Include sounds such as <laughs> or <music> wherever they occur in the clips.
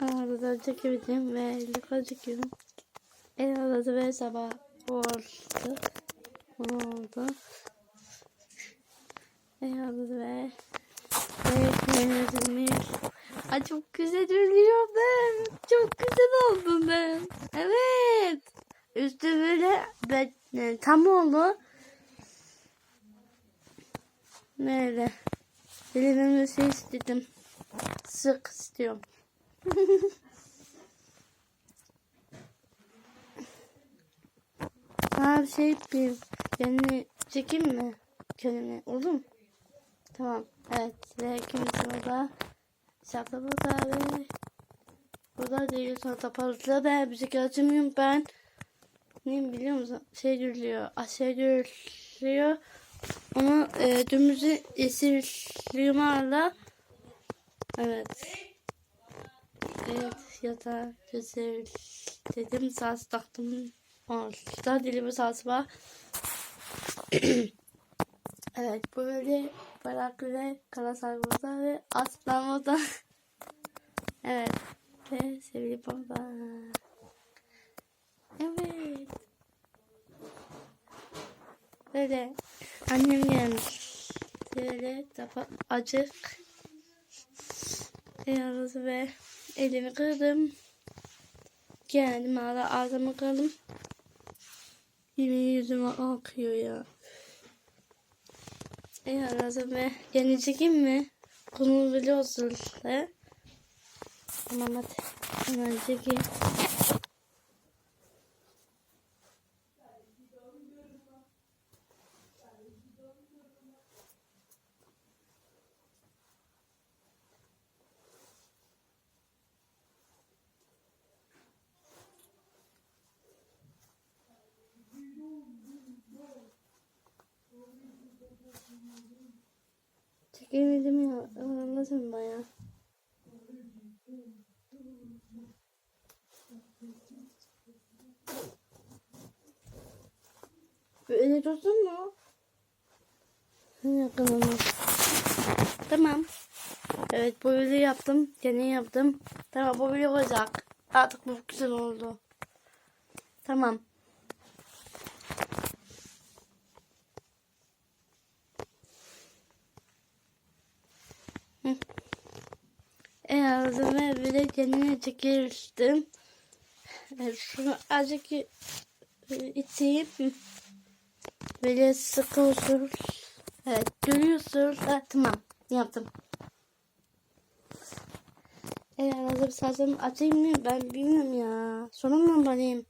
Arada çekebildim ve yukarı çekiyorum. El aradı ve sabah oldu. Ne oldu? El aradı ve yönetilmiş. Ay çok güzel ölüyorum ben. Çok güzel oldum ben. Evet. Üstü böyle ben, e, tam oldu. Nerede? Elimden şey istedim. Sık istiyorum. <laughs> Bir şey yapayım. Beni çekeyim mi? Kendimi. Olur mu? Tamam. Evet. Ve kimisi burada. Şapka burada ve burada değil. Sonra tapazlı ve müzik açmıyorum ben. Ne biliyor musun? Şey gürlüyor. Aşağı gürlüyor. Onu e, dümdüzü esirliyorlarla. Evet. Evet yatağa güzel dedim saz taktım. Orada dilimi saz var. <clears throat> evet böyle baraklı karasal burada ve aslan burada. <laughs> evet ve sevgili baba. Evet. Böyle annem gelmiş. Böyle acık. Yalnız ve elimi kırdım. Geldim hala ağzımı kırdım. Yemin yüzüme akıyor ya. Yalnız ve yeni çekeyim mi? Konu biliyorsun. He? Tamam hadi. Hemen çekeyim. Çekemedim ya. Anladım baya. Böyle dursun mu? Yakınımı. Tamam. Evet böyle yaptım. Gene yaptım. Tamam bu böyle olacak. Artık bu güzel oldu. Tamam. Ağzıma böyle kendine. Evet, şunu azıcık içeyim. Böyle sıkı usul. Evet görüyorsunuz. Ha, tamam yaptım. Evet hazır saçımı açayım mı? Ben bilmiyorum ya. Sonra mı banayım?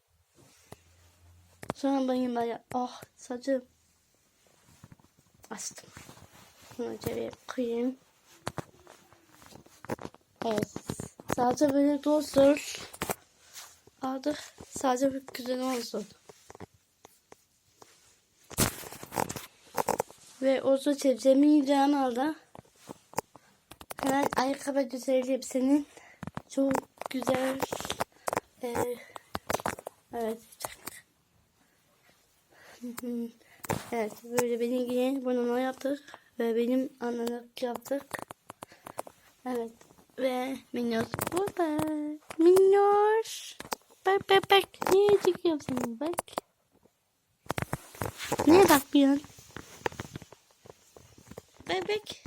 Sonra banayım ben. Ah saçım. Açtım. Bunu içeriye koyayım. Evet. Sadece böyle dostlar. Artık sadece bir güzel olsun. Ve o su çebzemi yiyeceğim aldı. Hemen ayakkabı güzel senin. Çok güzel. Ee, evet. <laughs> evet böyle benim yine bunu yaptık. Ve benim anladık yaptık. Evet. Ve Minnoş burada. Minnoş. Bak bak bak. Niye çıkıyorsun bak. Niye bakmıyorsun? Bebek.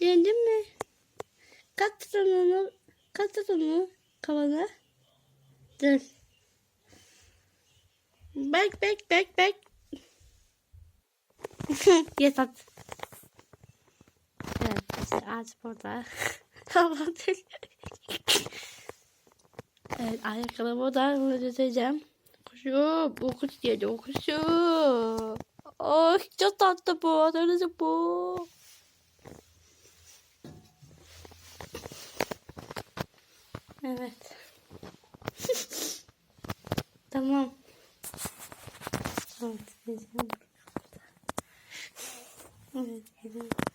Yendin mi? Katır onu. Katır onu kavana. Dur. Bak bak bak bak. <laughs> Yatat. Ağaç burada. <laughs> evet ayakkabı burada. Bunu düzeceğim. Kuşum. O kuş geldi. O kuşum. Oh çok tatlı bu. Neresi bu? Evet. <laughs> tamam. Evet.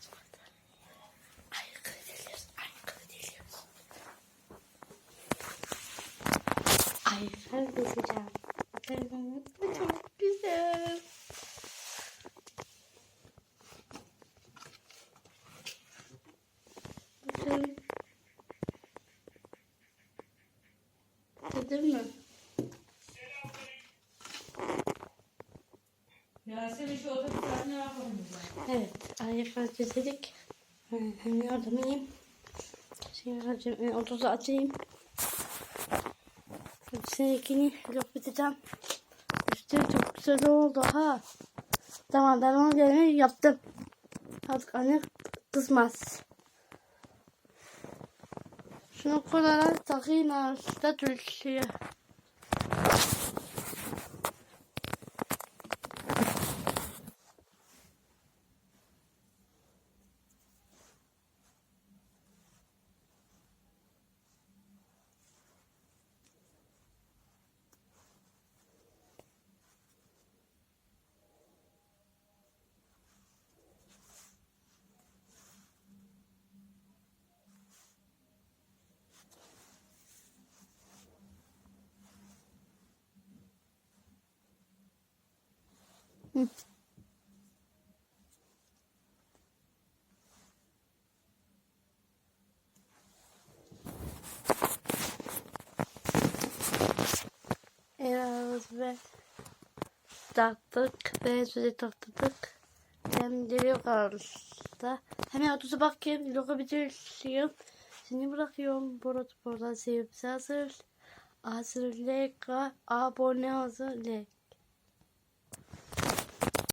Hayır, her keseceğim. Teyzem çok güzel. Bakın. Dedim mi? Yasemin şu oda ne yapalım? Evet, ayaklar kesedik. Ben yardım edeyim. Şimdi 30'u açayım. Seninkini biteceğim. İşte çok güzel oldu ha. Tamam ben onu gelmeyi yaptım. Artık anne kızmaz. Şunu kolayla takayım arasında düşüyor. Evet ve taktık ve süre taktık. Hem de yok arasında. Hemen otuza bakayım. Logo bitiriyorum. Seni bırakıyorum. Burada burada sevip hazır. Hazırlık. Abone hazırlık.